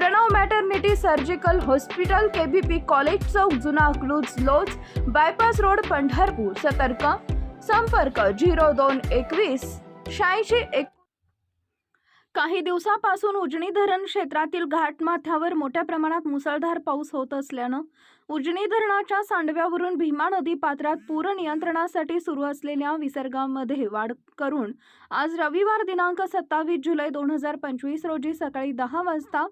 Pranav maternity surgical hospital KBP college चौक जुना अकलूज लोज bypass road Pandharpur. सतर्क. संपर्क झिरो दोन एकवीस शहाऐंशी एक काही दिवसापासून उजनी धरण क्षेत्रातील घाटमाथ्यावर मोठ्या प्रमाणात मुसळधार पाऊस होत असल्यानं उजनी धरणाच्या सांडव्यावरून भीमा नदी पात्रात पूर नियंत्रणासाठी सुरू असलेल्या विसर्गामध्ये वाढ करून आज रविवार दिनांक सत्तावीस जुलै दोन हजार पंचवीस रोजी सकाळी दहा वाजता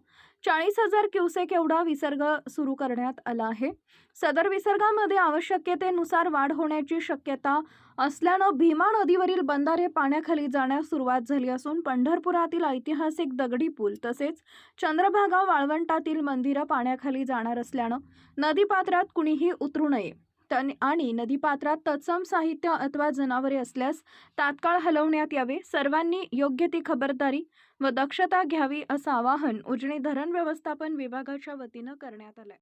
चाळीस हजार क्युसेक एवढा विसर्ग सुरू करण्यात आला आहे. सदर विसर्गामध्ये आवश्यकतेनुसार वाढ होण्याची शक्यता असल्यानं भीमा नदीवरील बंधारे पाण्याखाली जाण्यास सुरुवात झाली असून पंढरपुरातील ऐतिहासिक दगडी पूल तसेच चंद्रभागा वाळवंटातील मंदिरं पाण्याखाली जाणार असल्यानं नदी नदीपात्रात कुणीही उतरू नये. तन- आणि नदीपात्रात तत्सम साहित्य अथवा जनावरे असल्यास तात्काळ हलवण्यात यावे. सर्वांनी योग्य ती खबरदारी व दक्षता घ्यावी असं आवाहन उजनी धरण व्यवस्थापन विभागाच्या वतीनं करण्यात आलं